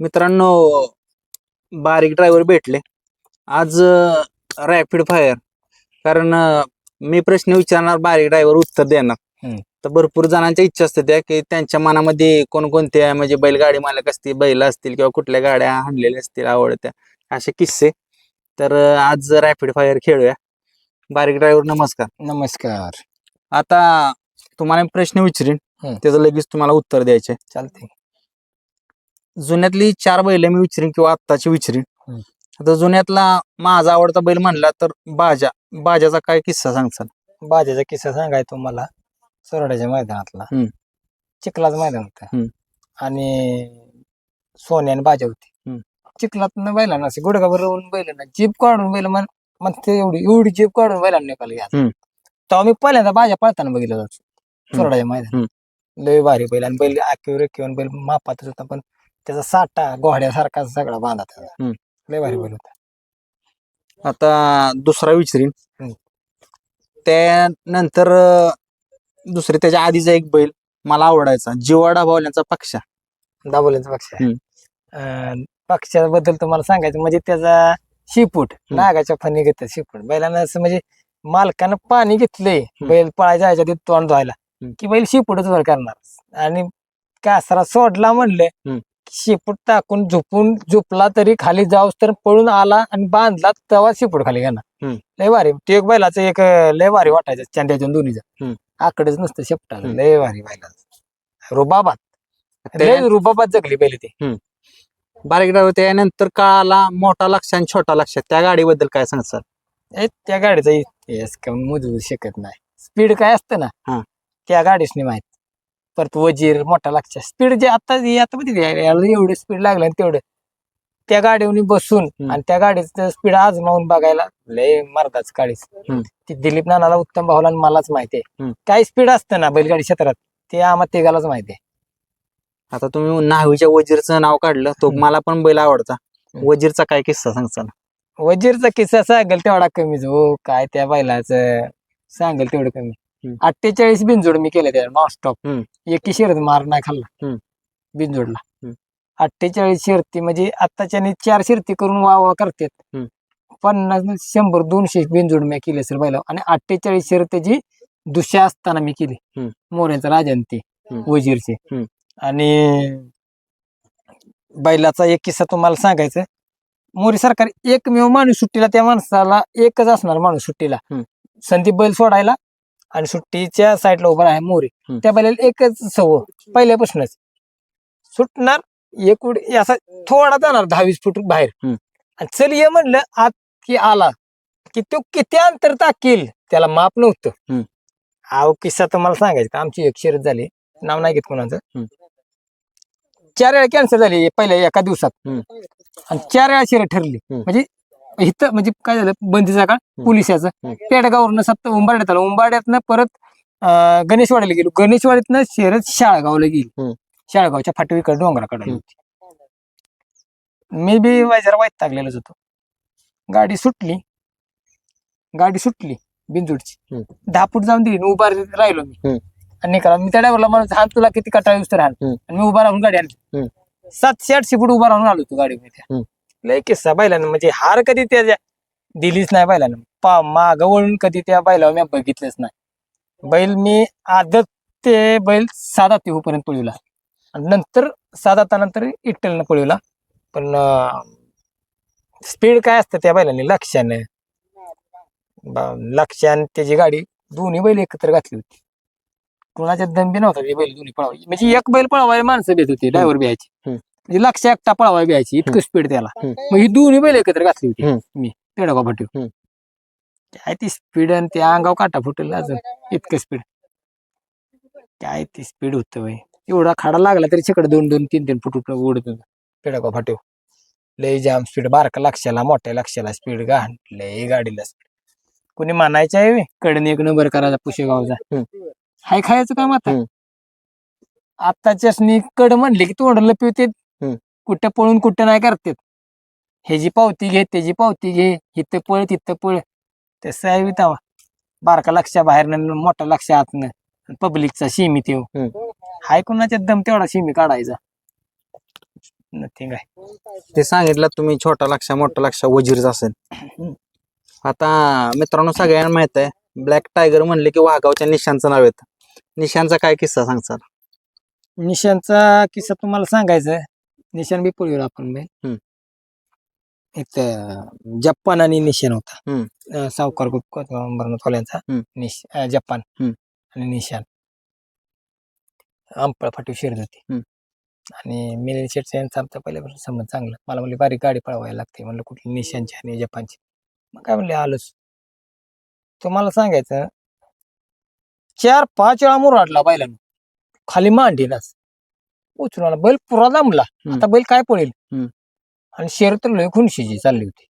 मित्रांनो बारीक ड्रायव्हर भेटले. आज रॅपिड फायर कारण मी प्रश्न विचारणार बारीक ड्रायव्हर उत्तर देणार. तर भरपूर जणांच्या इच्छा असते त्या की त्यांच्या मनामध्ये कोणकोणत्या म्हणजे बैलगाडी मालक असतील बैल असतील किंवा कुठल्या गाड्या आणलेल्या असतील आवडत्या असे किस्से. तर आज रॅपिड फायर खेळूया. बारीक ड्रायव्हर नमस्कार. नमस्कार. आता तुम्हाला प्रश्न विचारीन. त्याचं लगेच तुम्हाला उत्तर द्यायचे चालते जुन्यातली चार बैल मी विचारीन किंवा आत्ताची विचारीन हम्म. आता जुन्यातला माझा आवडता बैल म्हणला तर बाजा बाजाचा काय किस्सा सांगचाल बाजाचा किस्सा सांगाय तुम्हाला सोरड्याच्या मैदानातला हम्म. चिखलाचं मैदान हम्म. होतं आणि सोन्या आणि बाजा होती हम्म. चिखलात बैलांना असे गुडगावर राहून बैलांना जीप काढून बैल म्हण म्हणते एवढी एवढी जीप काढून बैलांना निकाल घ्या हम्म. तेव्हा मी पहिल्यांदा बाजा पळताना बघितलं जातो सोरड्याच्या मैदान. लय भारी बैल आणि बैल आखीवर किंवा बैल मापातच होता पण त्याचा साठा गोहड्यासारखा सगळा बांधा त्याचा हम्म. लय भारी बैल होता आता दुसरा विचारीन हम्म. त्यानंतर अं, दुसरे त्याच्या आधीचा एक बैल मला आवडायचा जिवाडा भावल्याचा पक्षा दाबोलीचा पक्ष आहे. हम्म. अं, पक्षाबद्दल तुम्हाला सांगायचं म्हणजे त्याचा शिपूट नागाच्या फणी घेतात शिपूट बैलांना असं म्हणजे मालकानं पाणी घेतलंय बैल पळायच्या ह्याच्या आधी तोंड धुवायला हम्म. की बैल शिपूटच वर करणार आणि कासरा सोडला म्हणले हम्म. शिपूट टाकून झोपून झोपला तरी खाली जाऊस तर पळून आला आणि बांधला तेव्हा शिपूट खाली घेणार. लय भारी. ते एक बैलाचं एक लय भारी वाटायचं चांद्यातून दोन्हीचं. आकडेच नसतं हम्म. लय भारी बैलाचं. रुबाबात. लय रुबाबात जगली पहिले ते. बारीक ड्रायव्हर त्यानंतर काळाला मोठा लक्ष आणि छोटा लक्ष. त्या गाडीबद्दल काय ए, त्या गाडीचा मोजू शकत नाही. स्पीड काय असतं ना. त्या गाडीसनी माहीत. परत वजीर मोठा लक्ष स्पीड जे आता आता याला एवढं स्पीड लागलं आणि तेवढं त्या गाडीवनी बसून. आणि त्या गाडीचं स्पीड आजमावून बघायला लय मर्दाच गाडीच. ती दिलीप नानाला उत्तम भाऊला आणि मलाच माहिती आहे. काय स्पीड असतं ना बैलगाडी क्षेत्रात ते आम्हाला तिघालाच माहिती आहे आता तुम्ही न्हावीच्या वजीरचं नाव काढलं तो. मला पण बैल आवडता. वजीरचा काय किस्सा सांगचाल वजीरचा किस्सा सांगेल तेवढा कमीच हो काय त्या बैलाचं सांगेल तेवढं कमी. अठ्ठेचाळीस बिनजोड मी केले त्या नॉनस्टॉप. एकी शर्यत मार नाही खाल्ला. बिनजोडला. अठ्ठेचाळीस शर्ती म्हणजे आत्ताच्याने चार शर्ती करून वा वा करतात. पन्नास शंभर दोनशे बिनजोड मी केले सर बैला आणि अठ्ठेचाळीस शर्तीची दुसऱ्या असताना मी केली. मोऱ्यांचा राजन ते हम्म. वजीरचे. आणि बैलाचा एक किस्सा तुम्हाला सांगायचं मोरी सरकार एकमेव माणूस सुट्टीला त्या माणसाला एकच असणार माणूस सुट्टीला. संदीप बैल सोडायला आणि सुट्टीच्या साईडला उभा आहे मोरी. त्या बैलाला एकच सव पहिल्यापासूनच सुटणार एक उडी असा थोडा जाणार दहावीस फूट बाहेर. आणि चल ये म्हणलं आत की आला की तो किती अंतर टाकील त्याला माप नव्हतं. हा किस्सा तुम्हाला सांगायचा आमची एक शर्यत झाली नाव नाही घेत कोणाचं. चार वेळा कॅन्सल झाली पहिल्या एका दिवसात. आणि चार वेळा शर्यत ठरली. म्हणजे इथं म्हणजे काय झालं बंदीचा काळ पोलिसाचं. पेडगाववरनं सत्त उंबाड्यात आलं उंबाड्यातनं परत अं, गणेशवाडीला गेलो गणेशवाडीतनं शर्यत शाळगावला गेली. शाळगावच्या फाटवीकडे डोंगराकडे. होती मी बी जरा वाईट टाकलेलंच होतो गाडी सुटली गाडी सुटली बिंजूडची हम्म. दहा फूट जाऊन दिली उभा राहिलो मी. आणि निकाला मी त्या ड्रायव्हरला म्हणत हात तुला किती कटाळी तर. आणि मी उभा राहून गाडी आणली. सातशे आठशे फूट उभा राहून आलो तू गाडीमध्ये हम्म. लय किस्सा बैलानं म्हणजे हार कधी त्या दिलीच नाही बैलानं पा माग वळून कधी त्या बैलावर मी बघितलंच नाही. बैल मी आदत ते बैल साधा ते होईपर्यंत पळविला. नंतर साधा नंतर इट्टलनं पळविला. पण स्पीड काय असतं त्या बैलांनी लक्षानं ब- लक्षान त्याची गाडी दोन्ही बैल एकत्र घातली होती. कोणाच्या दंबी नव्हता ते बैल दोन्ही पळवायची. म्हणजे एक बैल पळवायला माणसं भेट होती ड्रायव्हर बिहायची. म्हणजे लक्ष एकटा पळवाय बिहायची इतकं स्पीड त्याला. मग ही दोन्ही बैल एकत्र घातली होती. मी पेडगाव फाटीव. काय ती स्पीड आणि त्या अंगाव काटा फुटेल अजून. इतकं स्पीड काय ती स्पीड होतं बाई. एवढा खाडा लागला तरी तिकडे दोन दोन तीन तीन फूट उठ- उडत होतं पेडगाव फाटीव लय जाम स्पीड बारका लक्षाला मोठ्या लक्षाला स्पीड घाण. लय गाडीला स्पीड कोणी म्हणायचं आहे कडने एक नंबर करायचा पुशेगावचा. हाय खायचं काम आता? हम्म. आत्ताच्यासनी कड म्हणले की तोंडला पिवते. कुठं पळून कुठं नाही करतात. ह्याची पावती घे त्याची पावती घे इथं पळ तिथं पळ. तसं आहे बी तवा बारका लक्षा बाहेर मोठा लक्ष आतनं. पब्लिकचा शिमी तेव हम्म. हाय कोणाच्या दम तेवढा शिमी काढायचा. नथिंग आहे. ते सांगितलं तुम्ही छोटा लक्ष मोठा लक्ष वजीरच असेल. आता मित्रांनो सगळ्यांना माहीत आहे ब्लॅक टायगर म्हणले की वाघावच्या निशांचं नाव येतं. निशांचा काय किस्सा सांगचाल निशांचा किस्सा तुम्हाला सांगायचा निशान बी पळवलं आपण बैल हम्म. एक जपान आणि निशान होता हम्म. अं, सावकार ग्रुप कोल्यांचा हम्म. निश अं, जपान हम्म. आणि निशान अंपळ फाटीव शिरत होती हम्म. आणि मिलिंद शेटचा यांचा आमचा पहिल्यापासून संबंध चांगला मला म्हणले बारीक गाडी पळवायला लागते म्हणलं कुठली निशांची आणि जपानची मग काय म्हणले आलोच तुम्हाला सांगायचं चार पाच वेळा मुराडला बैलानं खाली मांडीलाच उचलून आला बैल पुरा हम्म. आता बैल काय पडेल हम्म. आणि शेर तर लय खुनशीची चालली होती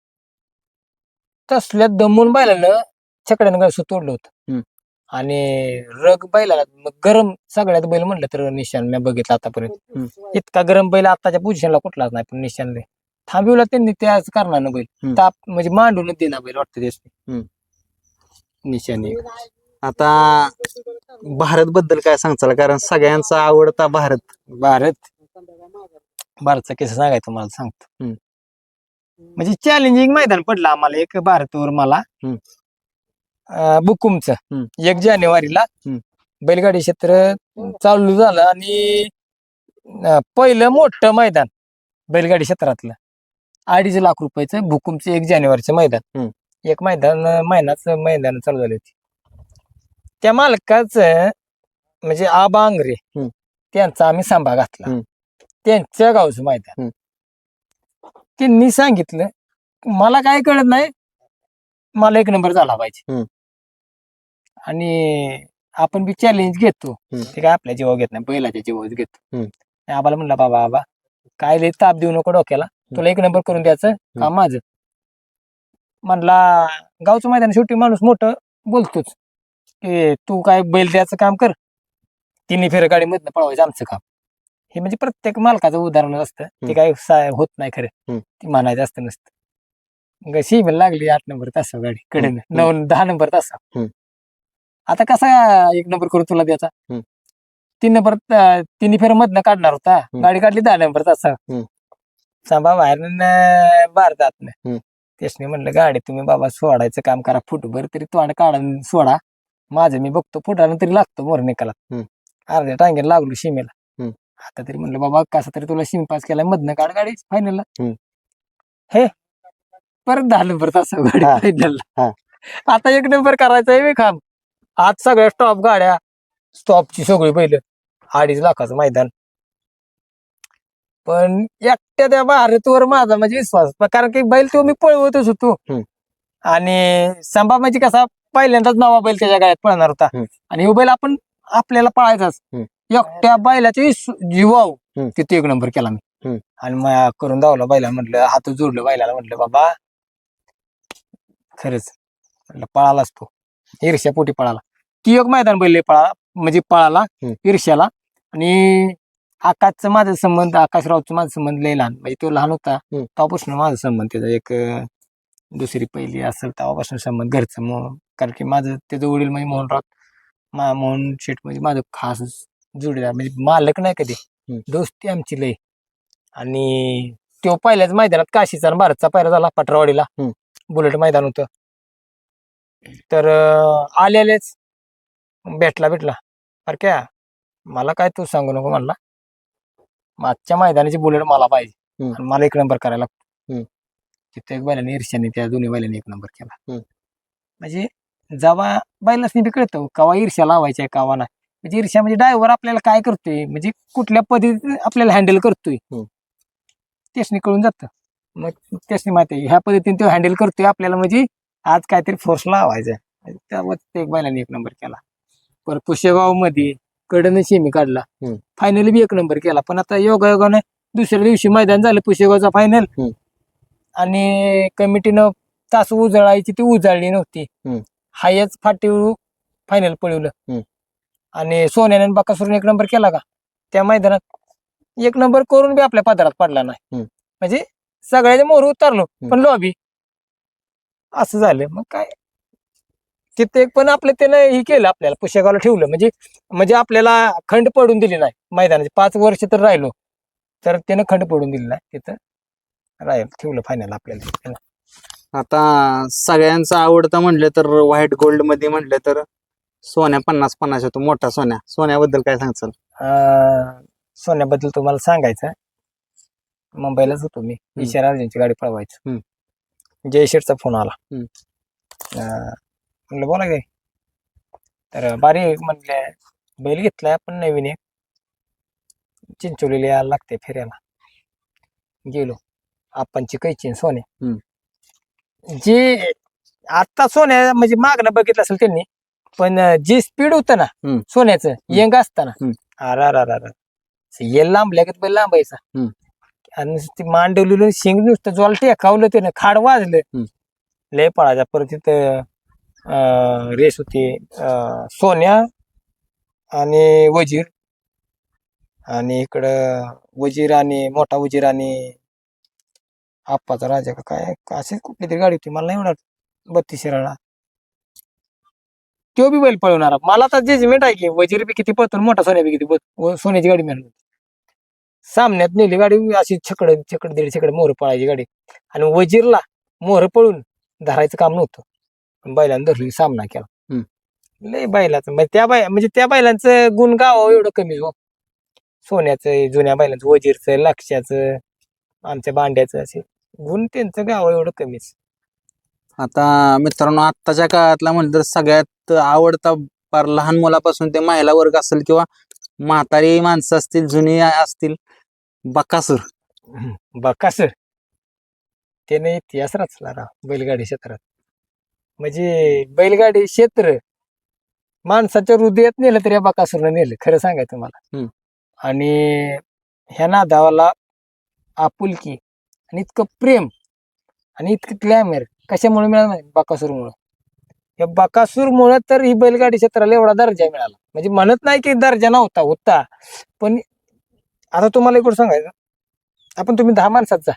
तसल्यात दमून बैलानं छकड्यानं गळसं तोडलं होतं हम्म. आणि रग बैलाला मग गरम सगळ्यात बैल म्हणलं तर निशान मी बघितलं आतापर्यंत. इतका गरम बैल आताच्या पोझिशनला कुठलाच नाही पण निशान थांबवला त्यांनी त्याच कारणानं बैल हम्म. ताप म्हणजे मांडूनच देना बैल वाटतं हम्म. निशान. आता भारत बद्दल काय सांगचाल कारण सगळ्यांचा आवडता भारत भारत भारतचा केस सांगायचं तुम्हाला सांगतो हम्म. म्हणजे चॅलेंजिंग मैदान पडलं आम्हाला एक भारतवर मला हम्म. बुकुमचं हम्म. एक जानेवारीला हम्म. बैलगाडी क्षेत्र चालू झालं आणि अं, पहिलं मोठं मैदान बैलगाडी क्षेत्रातलं अडीच लाख रुपयाचं भुकुमचं एक जानेवारीचं मैदान हम्म. एक मैदान महिनाच मैदान चालू झाली होती त्या मालकाच म्हणजे आबा आंग्रे हम्म. त्यांचा आम्ही सांभा घातला हम्म. त्यांच्या गावचं मैदान. त्यांनी सांगितलं मला काय कळत नाही मला एक नंबर झाला पाहिजे हम्म. आणि आपण बी चॅलेंज घेतो हम्म. ते काय आपल्या जीवा घेत नाही बैलाच्या जीवावर घेतो हम्म. आणि आबाला म्हणला बाबा आबा काय लय ताप देऊ नको डोक्याला तुला एक नंबर करून द्यायचं काम माझं म्हणला गावचं मैदान शेवटी माणूस मोठं बोलतोच की तू काय बैल द्यायचं काम कर. तिन्ही फेर गाडी मधनं पळवायचं आमचं काम. हे म्हणजे प्रत्येक मालकाचं उदाहरण असतं. ते. काय सा- होत नाही खरं. हम्म. ती म्हणायचं असतं नसतं. ग- सीमेला लागली आठ नंबर तासा गाडी. हम्म. नऊ दहा नंबर तासा हम्म. आता कसा एक नंबर करून तुला द्यायचा? हम्म. तीन नंबर तिन्ही फेर मधनं काढणार होता. गाडी काढली दहा नंबर तासा हम्म. सांभा बाहेर भारतात हम्म. त्यासने म्हणलं गाडी तुम्ही बाबा सोडायचं काम करा. फुटभर तरी तोंड काढा आणि सोडा. माझं मी बघतो फुटानं तरी लागतो मोर हम्म. अर्ध्या टांग्याला लागलो हम्म. आता तरी म्हणलं बाबा कसा तरी तुला सीम पास केला मधनं काढ गाडी फायनलला. हे परत दहा नंबर तास गाडी. फायनलला. आता एक नंबर करायचा आहे खाम आज सगळ्या स्टॉप गाड्या स्टॉपची सगळी पहिलं अडीच लाखाचं मैदान पण एकट्या त्या भारतवर माझा म्हणजे विश्वास कारण की बैल तो मी पळवतच होतो. आणि संभा म्हणजे कसा पहिल्यांदाच नवा बैल त्याच्या गाड्यात पळणार होता हम्म. आणि हो बैल आपण आपल्याला पळायचाच हम्म. एकट्या विश्व- जीवाव हम्म. तिथे एक नंबर केला मी. आणि मग करून धावला बैला म्हटलं हात जोडलं बैलाला म्हटलं बाबा खरंच म्हटलं पळालाच तो ईर्ष्या पोटी पळाला ती एक मैदान बैल लय पळाला म्हणजे पळाला हम्म. ईर्ष्याला आणि आकाशचं माझा संबंध आकाशरावचं माझा संबंध लय लहान म्हणजे तो लहान होता हम्म. तेव्हापासून माझा संबंध त्याचा एक अं, दुसरी पहिली असेल तेव्हापासून संबंध घरचं मग कारण की माझं त्याचं वडील म्हणजे मोहनराव मा मोहन शेठ म्हणजे माझं खास जोडीदार. म्हणजे मालक नाही कधी. दोस्ती आमची लय. आणि तो पहिल्याच मैदानात काशीचा आणि भारतचा पायरा झाला पटरावाडीला. बुलेट मैदान होतं. तर आलेलेच भेटला भेटला. अरे क्या? मला काय तू सांगू नको म्हणला. मागच्या मैदानाची बुलेट मला पाहिजे. आणि मला एक नंबर करायला लागतो. तिथे एक बैलाने ईर्ष्याने त्या दोन्ही बैलांनी एक नंबर केला. म्हणजे जेव्हा बैलासनी बी कळतं कवा ईर्ष्या लावायच्या कवा नाही म्हणजे ईर्ष्या म्हणजे ड्रायव्हर आपल्याला काय करतोय म्हणजे कुठल्या पद्धतीने आपल्याला हँडल करतोय हम्म. त्यासनी कळून जातं मग त्यासनी माहिती ह्या पद्धतीने तो हँडल करतोय आपल्याला म्हणजे आज काहीतरी फोर्स लावायचा आहे. त्यावर ते एक बैलाने एक नंबर केला परत पुष्यगावमध्ये कडनं शेमी काढला. फायनल बी एक नंबर केला पण आता योगायोगाने दुसऱ्या दिवशी मैदान झालं पुष्यगावचा फायनल हम्म. आणि कमिटीनं तास उजळायची ती उजळली नव्हती. हायच फाटीव फायनल पळवलं. आणि सोन्याने बाकासुरून एक नंबर केला का? त्या मैदानात एक नंबर करून बी आपल्या पदरात पडला नाही. म्हणजे सगळ्याच्या मोहर उतरलो पण लॉबी असं झालं. मग काय? तिथे पण आपलं त्यानं हे केलं आपल्याला पुस्तकाला ठेवलं. म्हणजे म्हणजे आपल्याला खंड पडून दिली नाही. मैदानाची पाच वर्ष तर राहिलो. तर त्यानं खंड पडून दिलेला आहे तिथं राहील ठेवलं फायनल आपल्याला. आता सगळ्यांचं आवडतं म्हटलं तर व्हाईट गोल्डमध्ये म्हटलं तर सोन्या पन्नास पन्नास होतो मोठा सोन्या. सोन्याबद्दल काय सांगचाल? अं, सोन्याबद्दल तुम्हाला सांगायचं मुंबईलाच होतो मी. ईशार अर्जुनची गाडी पळवायची. हम्म. जय शेठचा फोन आला. हम्म. अं, म्हणलं बोला काय तर बारी म्हणले बैल घेतलाय आपण नवीन एक. चिंचोलीला यायला लागते फिरायला. गेलो. आपणची कैची सोने हम्म. जे आता सोन्या म्हणजे मागणं बघितलं असेल त्यांनी पण जे स्पीड होतं ना हम्म. सोन्याचं यंग असताना हम्म. अरा अरा अरा येल लांबल्या की बैल लांबायचा हम्म. आणि ती मांडवली शिंग नुसतं जोल टेकावलं त्यानं खाड वाजलं हम्म. लय पळायचा परत तिथं अं, रेस होती अं, सोन्या आणि वजीर आणि इकडं वजीर आणि मोठा वजीर आणि आप्पाचा राजा का काय? असे कुठली तरी गाडी होती. मला नाही एवढा बत्तीस शिराळा. तो बी बैल पळवणारा. मला तर जजमेंट आहे की वजीर बी किती पळतो मोठा सोन्या बी किती पळतो. सोन्याची गाडी मिळाली सामन्यात नेली गाडी अशी छकड छकड दीड छकड मोहर पळायची गाडी. आणि वजीरला मोहर पळून धरायचं काम नव्हतं. पण बैलानं धरली सामना केला. लय बैलाचं म्हणजे त्या बाय म्हणजे त्या बैलांचं गुण गाव एवढं कमी हो. सोन्याचं जुन्या बैलांचं वजीरचं लक्ष्याचं आमच्या बांड्याचं असे. गुण त्यांचं गाव एवढं कमीच. आता मित्रांनो आत्ताच्या काळातला म्हणलं तर सगळ्यात आवडता फार लहान मुलापासून ते महिला वर्ग असेल किंवा म्हातारी माणसं असतील जुनी असतील बकासूर. बका सर त्याने इतिहास रचला राव बैलगाडी क्षेत्रात. म्हणजे बैलगाडी क्षेत्र माणसाच्या हृदयात नेलं तरी या बकासूरनं नेलं खरं सांगायचं मला हम्म. आणि ह्या नादावाला आपुलकी आणि इतकं प्रेम आणि इतकं ग्लॅमर कशामुळे मिळालं माहिती? बकासूरमुळं. या बकासूरमुळं तर ही बैलगाडी क्षेत्राला एवढा दर्जा मिळाला. म्हणजे म्हणत नाही की दर्जा नव्हता होता. पण आता तुम्हाला इकडं सांगायचं आपण तुम्ही दहा माणसात जा.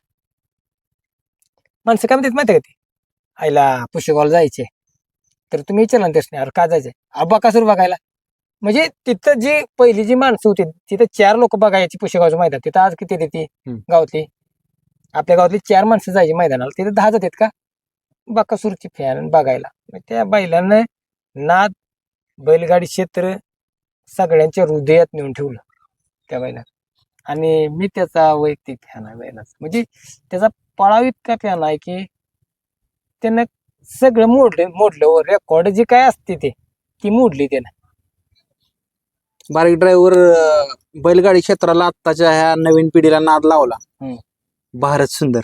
माणसं काय म्हणतात माहिती का ती? आईला पुष्यगावला जायचे तर तुम्ही विचारलं ना त्यासने अरे का जायचे अब्बाकासूर बघायला. म्हणजे तिथं जी पहिली जी माणसं होती तिथं चार लोक बघायची पुष्यगावचं मैदान तिथं आज किती येते ती? हम्म. गावातली? आपल्या गावातली चार माणसं जायची मैदानाला. तिथं दहा जातात का? बकासूरची फॅन बघायला. त्या बैलानं नाद बैलगाडी क्षेत्र सगळ्यांच्या हृदयात नेऊन ठेवलं त्या बैलानं. आणि मी त्याचा वैयक्तिक फॅन आहे बैलाचा. म्हणजे त्याचा पळाव इतका फॅन आहे की त्यानं सगळं मोडलं मोडलं रेकॉर्ड जी काय असते ते ती मोडली त्यानं. बारीक ड्रायव्हर बैलगाडी क्षेत्राला आत्ताच्या ह्या नवीन पिढीला नाद लावला. भारत सुंदर.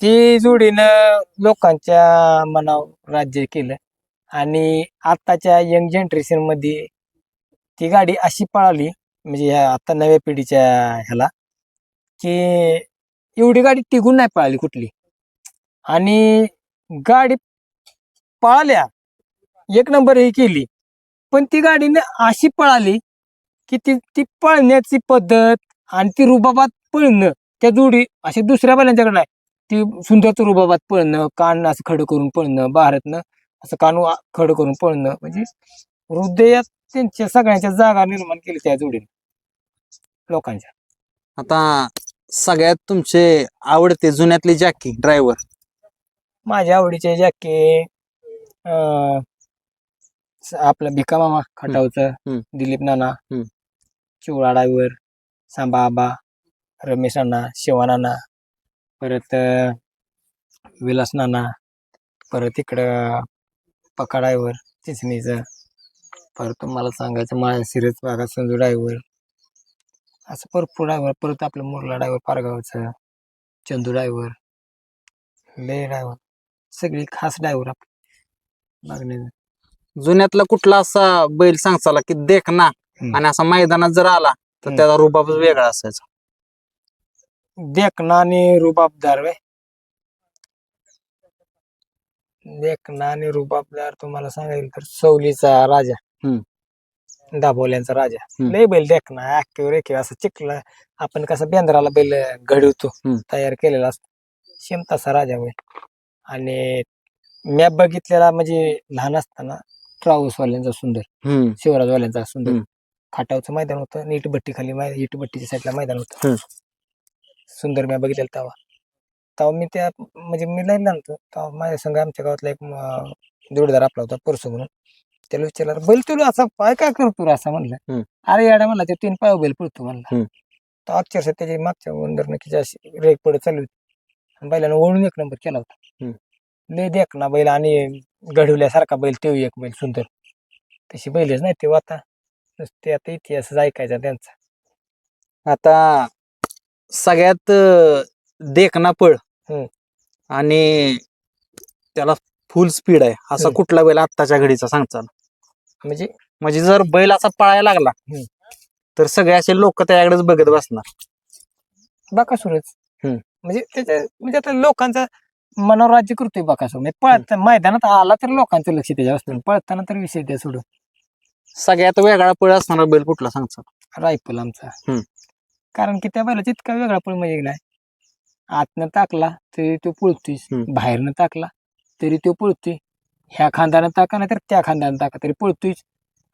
ती जोडीनं लोकांच्या मनावर राज्य केलं. आणि आताच्या यंग जनरेशनमध्ये ती गाडी अशी पळाली म्हणजे ह्या आता नव्या पिढीच्या ह्याला की एवढी गाडी टिकून नाही पळाली कुठली. आणि गाडी पळाल्या एक नंबर ही केली. पण ती गाडीने अशी पळाली की ती ती पळण्याची पद्धत आणि ती रुबाबात पळणं त्या जोडी अशी दुसऱ्या बैलांच्याकडे नाही. ती सुंदर रुबाबात पळणं कान असं खडं करून पळणं भारतनं असं कान खडं करून पळणं म्हणजे हृदयात त्यांच्या सगळ्यांच्या जागा निर्माण केली त्या जोडीने. लोकांच्या. आता सगळ्यात तुमचे आवडते जुन्यातले जॅकी ड्रायव्हर? माझ्या आवडीचे जॅके आपला भिका मामा खटावचं. दिलीप नाना. चिवळा डायव्हर सांबा आबा. रमेश नाना शिवा नाना परत विलास नाना परत इकडं पका डायव्हर चिचणीचं परत तुम्हाला सांगायचं माझ्या सिरज भागात संजू डायव्हर असं भरपूर डायव्हर परत आपलं मुरला डायव्हर पारगावचं. चंदू डायव्हर लय डायव्हर सगळी खास डायव्हर आपली. मागणी जुन्यातला कुठला असा बैल सांगचाला की देख ना. हम्म. आणि असा मैदानात जर आला तर. त्याचा रुबाबच वेगळा असायचा. देखना आणि रुबाबदार वे देखना आणि रुबाबदार तुम्हाला सांगायला तर सवलीचा राजा. दाभोल्यांचा राजा. लय बैल देखना ऍक्टिव्ह रेखीव असं चिकला आपण कसं बेंद्राला बैल घडवतो. तयार केलेला असतो सेम तसा राजा बैल आणि मॅप बघितलेला म्हणजे लहान असताना ट्रॅव्हल्सवाल्यांचा सुंदर शिवराजवाल्यांचा सुंदर. खाटावचं मैदान होतं नीट भट्टी खाली मैदान इट भट्टीच्या साईडला मैदान. होतं सुंदर मी बघितलेलं तेव्हा. तेव्हा मी त्या म्हणजे मी लई लहान होतो तेव्हा माझ्या संघ आमच्या गावातला एक जोडीदार आपला होता परसू म्हणून. त्याला विचारलं बैल तुला असा पाय काय करतो रे?" असं म्हणलं. अरे याडा म्हणला ते तीन पाय बैल पळतो म्हणला. तो अक्षरशः त्याची मागच्या वंदर नक्कीची अशी रेग पडत चालू होती. आणि बैलानं ओळून एक नंबर केला होता. लय देख ना बैल आणि घडवल्यासारखा बैल तो एक बैल सुंदर. तशी बैलच नाही ते आता नुसते आता इतिहासच ऐकायचा त्यांचा. आता सगळ्यात देखना पळ. आणि त्याला फुल स्पीड आहे. असा. कुठला बैल आत्ताच्या घडीचा सांगचाल म्हणजे? म्हणजे जर बैल असा पळायला लागला. तर सगळे असे लोक त्याच्याकडेच बघत बसणार. बाकासूरच. हम्म. म्हणजे त्याच्या म्हणजे आता लोकांचा मनावर राज्य करतोय बाकासूर. म्हणजे पळत मैदानात आला तर लोकांचं लक्ष त्याच्यावर असतं. पळताना तर विषय त्या सोडून. सगळ्यात वेगळा पळ असणारा बैल कुठला सांगचाल रायफल आमचा. हम्म. कारण की त्या बैलाचा इतका वेगळा पळ म्हणजे नाही आतनं टाकला तरी तो पळतोय. हम्म. बाहेरनं टाकला तरी तो पळतोय. ह्या खांद्यानं टाका नाही तर त्या खांद्यानं टाका तरी पळतोय.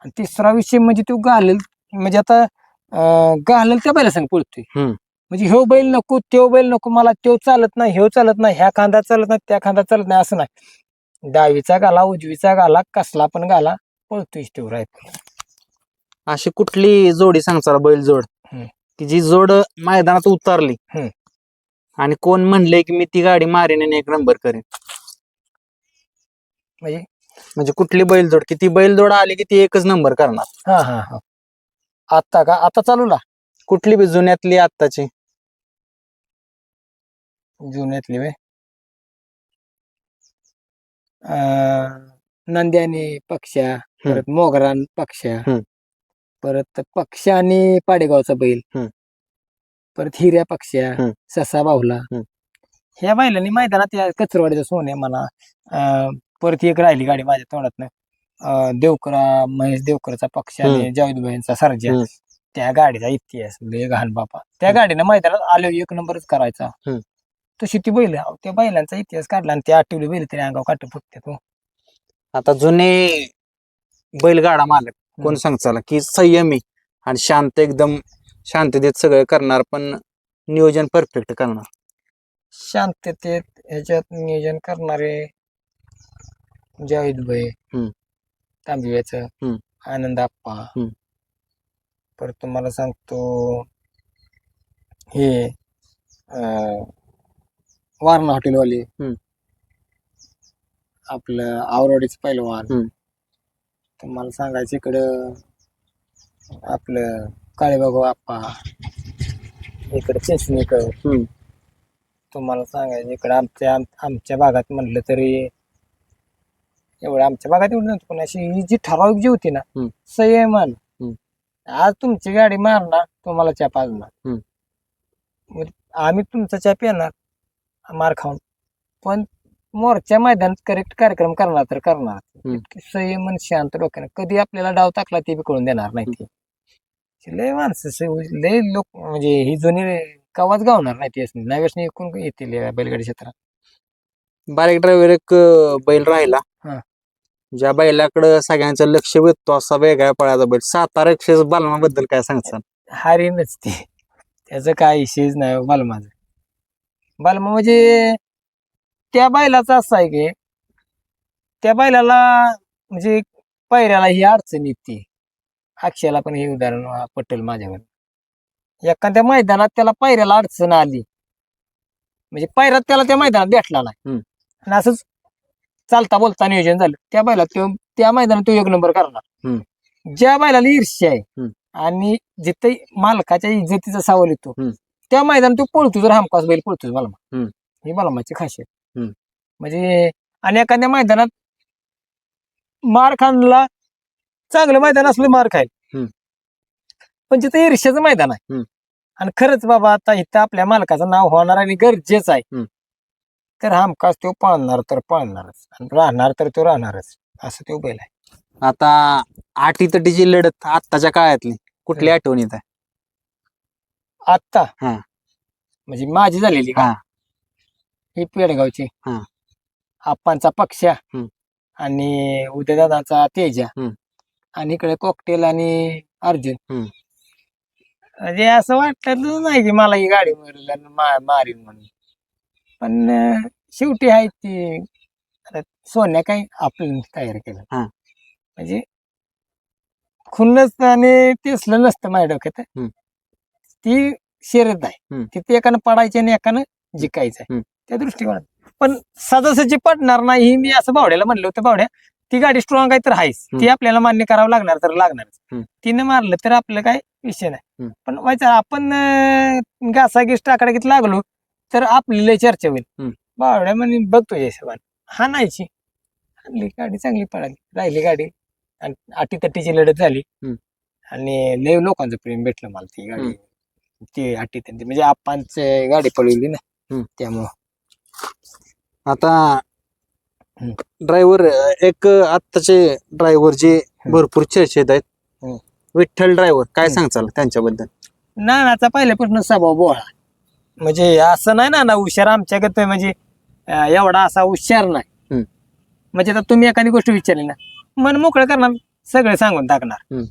आणि तिसरा विषय म्हणजे तो घालेल म्हणजे आता अं, घालेल त्या बैला संग पळतोय. हम्म. म्हणजे ह्यो बैल नको त्यो बैल नको मला त्यो चालत नाही ह्यो चालत नाही ह्या खांदा चालत नाही त्या खांदा चालत नाही असं नाही. डावीचा घाला उजवीचा घाला कसला पण घाला पळतोय तो रायफल. अशी कुठली जोडी सांगचाल बैल जोड. की जी जोड मैदानात उतरली. हम्म. आणि कोण म्हणले की मी ती गाडी मारेन आणि एक नंबर करेन. म्हणजे? म्हणजे कुठली बैलजोड? की ती बैलजोड आली की ती एकच नंबर करणार? हा हा हा. आता का? आता चालू ना? कुठली बी जुन्यातली आत्ताची? जुन्यातली वे नंदी आणि पक्ष्या परत मोगरा आणि पक्ष्या हम्म. परत पक्ष्या आणि पाडेगावचा बैल हम्म. परत हिऱ्या पक्ष्या हम्म. ससा बाहुला हम्म. ह्या बैलांनी मैदानात या कचरवाडीचा सोने म्हणा अं, परत एक राहिली गाडी माझ्या तोंडातनं अं, देवकरा महेश देवकरचा पक्ष आणि जावेदबाईंचा सर्जा हम्म. त्या गाडीचा इतिहास लय घाण बापा त्या गाडीनं मैदानात आलो एक नंबरच करायचा हम्म. तशी ती बैल अहो, त्या बैलांचा इतिहास काढला आणि त्या आठवली बैल तरी अंगाव काट फुटते तो आता जुने बैलगाडा मालक कोण. सांगचाल की संयमी आणि शांत एकदम शांततेत सगळं करणार पण नियोजन परफेक्ट करणार शांततेत ह्याच्यात नियोजन करणारे जावेद भाई हम्म. तांबिव्याचं हम्म. आनंद आप्पा हम्म. परत तुम्हाला सांगतो हे अं, वारणा हॉटेलवाले हम्म. आपलं आवरोडीचं पहिलवान हम्म. तुम्हाला सांगायचं इकडं आपलं काळेबाबू आप्पा इकडे चिंचणीकर हम्म. तुम्हाला सांगायचं इकडं आमच्या आम- आमच्या भागात म्हणलं तरी एवढं आमच्या भागात एवढं नव्हतं पण अशी ही जी ठराविक जी होती ना. संयमान हम्म. आज तुमची गाडी मारणार तुम्हाला च्या पाजणार हम्म. मग आम्ही तुमचा च्या पिणार मार खाऊन पण मोर्चा मैदानात करेक्ट कार्यक्रम करणार तर करणार. संयमन शांत डोक्यानं. कधी आपल्याला डाव टाकला ते बी कळून देणार नाही ते. लय माणसं लय लोक म्हणजे ही जुनी कवाच गावणार नाही ती असणी नव्यासनी कोण येतील बैलगाडी क्षेत्रात. बारीक ड्रायव्हर एक बैल राहिला. ज्या बैलाकडं सगळ्यांचं लक्ष वेधतो असा वेगळा पळाचा बैल. सातारा एकशे बालमाबद्दल काय सांगचाल हारीनच ते त्याचं काय विषयच नाही हो बालमाचं. बालमा म्हणजे त्या बैलाचं असं आहे की त्या बैलाला म्हणजे पैऱ्याला ही अडचण येते अक्षयाला पण हे उदाहरण पटेल माझ्यावर एखाद्या मैदानात त्याला पैऱ्याला अडचण आली म्हणजे पैरात त्याला त्या मैदानात भेटला नाही. आणि असंच चालता बोलता नियोजन झालं त्या बैलात तो त्या मैदानात तो एक नंबर करणार ज्या बैलाला ईर्ष्या आहे. आणि जिथे मालकाच्या इज्जतीचा सवाल येतो. त्या मैदानात तो पळतो तर हमखास बैल पळतोच बलमा. ही बलमाची खासियत. म्हणजे आणि एखाद्या मैदानात मार खानला चांगलं मैदान असलं मार खाईल. पण तिथे ईर्ष्याचं मैदान आहे. आणि खरंच बाबा आता इथं आपल्या मालकाचं नाव होणार आणि गरजेचं आहे. तर हमखास तो पाळणार तर पाळणारच आणि राहणार तर तो राहणारच असं तो बैल आहे. आता आठी तटीची लढत आत्ताच्या काळातली कुठली आठवण येत आहे? आत्ता? हा. म्हणजे माझी झालेली का? हा. पेडगावची हा. आप्पांचा पक्षा हम्म. आणि उदयदादाचा तेजा हम्म. आणि इकडे कॉकटेल आणि अर्जुन हम्म. म्हणजे असं वाटलं नाही की मला ही गाडी मारेल आणि मा- मारीन म्हणून पण अं, शेवटी आहे ती आता सोन्या काही आपण तयार केलं हा. म्हणजे खुन्नस आणि तेसलं नसतं माझ्या डोक्यात हम्म. ती शर्यत आहे हम्म. तिथे एकानं पडायची आणि एकानं जिकायचं आहे हम्म. त्या दृष्टिकोनात. पण सदासची पडणार नाही ही मी असं बावड्याला म्हणलं होतं बावड्या ती गाडी स्ट्रॉंग आहे तर आहेच. ती. आपल्याला मान्य करावं लागणार तर लागणारच. हम्म. तिने मारलं तर आपलं काय विषय नाही. पण व्हायचं आपण अं, घासाघीस टाकडाकीत लागलो तर आपली लय चर्चा होईल. बावड्या म्हणे बघतो हिशोबान. हा नाहीची आणली गाडी चांगली पळाली. राहिली गाडी आणि अटीतटीची लढत झाली. आणि लय लोकांचं प्रेम भेटलं मला ती गाडी. ती अटीतटी म्हणजे आपणच गाडी पळवली ना. त्यामुळं. आता. ड्रायव्हर एक आत्ताचे ड्रायव्हर जे भरपूर चर्चेत आहेत. विठ्ठल ड्रायव्हर काय. सांगचाल त्यांच्याबद्दल नानाचा पहिल्यापासून स्वभाव बोळा म्हणजे असं नाही ना ना हुशार आमच्यागत म्हणजे अं, एवढा असा हुशार नाही. म्हणजे आता तुम्ही एखादी गोष्ट विचारली ना मन मोकळं करणार सगळं सांगून टाकणार.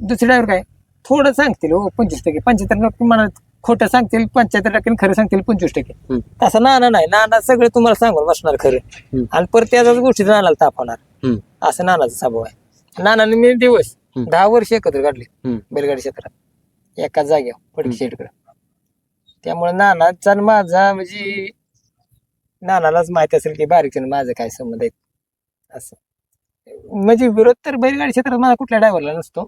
दुसरी ड्रायव्हर काय थोडं सांगतील हो पंचवीस टक्के पंच्याहत्तर टक्के मला खोटं सांगतील पंच्याहत्तर टक्के खरं सांगतील पंचवीस टक्के. तसं नाना नाही. नाना सगळं तुम्हाला सांगून बसणार खरं. आणि परत त्याच्याच गोष्टी नानाला तापवणार हम्म. असं नानाचा स्वभाव आहे. नानाने मी दिवस. दहा वर्ष एकत्र काढले. बैलगाडी क्षेत्रात. एकाच जागेवर पडकी शेटकडे. त्यामुळे नानाचा आणि माझा म्हणजे नानालाच माहिती असेल की बारीक माझं काय संबंध आहे असं. म्हणजे विरोध तर बैलगाडी क्षेत्रात माझा कुठल्या ड्रायव्हरला नसतो.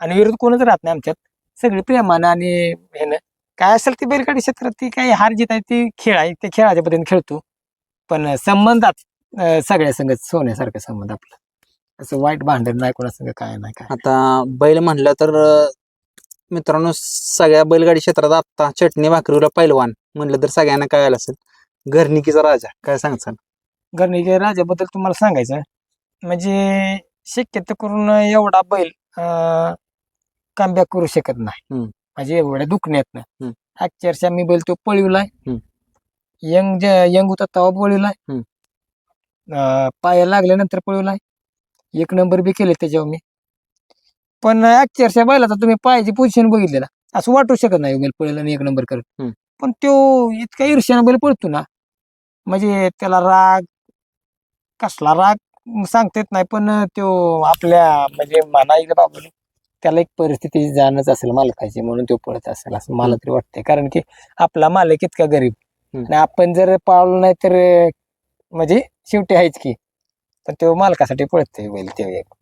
आणि विरोध कोणच राहत नाही आमच्यात. सगळी प्रेमानं आणि ह्यानं काय असेल ती बैलगाडी क्षेत्रात ती काही हार जीत आहे ती खेळ आहे ते खेळाच्या पद्धतीने खेळतो. पण संबंधात सगळ्या संगत सोन्यासारखं संबंध आपला. असं वाईट भांडण नाही कोणासंग काय नाही काय आता बैल म्हणलं तर मित्रांनो सगळ्या बैलगाडी क्षेत्रात आता चटणी भाकरीला पैलवान म्हणलं तर सगळ्यांना काय आलं असेल. घरनिकीचा राजा काय सांगचाल? घरणीच्या राजाबद्दल तुम्हाला सांगायचं म्हणजे शक्यतो करून एवढा बैल कमबॅक करू शकत नाही. म्हणजे एवढ्या दुखण्यातनं हम्म. अक्षरशः मी बैल तो पळविलाय. यंग जे यंग होता तेव्हा पळविलाय. पायाला लागल्यानंतर पळवलाय. एक नंबर बी केले त्याच्यावर मी. पण अक्षरशः बैलाचा तुम्ही पायाची पोझिशन बघितले ना असं वाटू शकत नाही बैल पळेल आणि एक नंबर करत. पण तो इतका ईर्ष्यानं बैल पळतो ना. म्हणजे त्याला राग कसला राग सांगता येत नाही. पण तो आपल्या म्हणजे म्हणायला बाबा त्याला एक परिस्थिती जाणच असेल मालकाची म्हणून तो पळत असेल असं मला तरी वाटतंय. कारण की आपला मालक इतका गरीब. आणि आपण जर पाळलो नाही तर म्हणजे शेवटी आहेच की. पण तो मालकासाठी पळतोय बैल ते एक.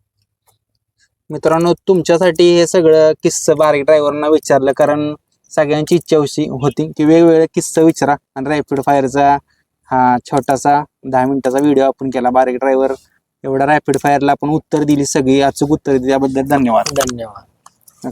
मित्रांनो तुमच्यासाठी हे सगळं किस्से बारीक ड्रायव्हरना विचारलं. कारण सगळ्यांची इच्छा होती की वेगवेगळे किस्से विचारा. आणि रॅपिड फायरचा हा छोटासा दहा मिनिटाचा व्हिडिओ आपण केला. बारीक ड्रायव्हर एवढा रॅपिड फायरला आपण उत्तर दिली सगळी. अचूक उत्तर दिली. त्याबद्दल धन्यवाद. धन्यवाद.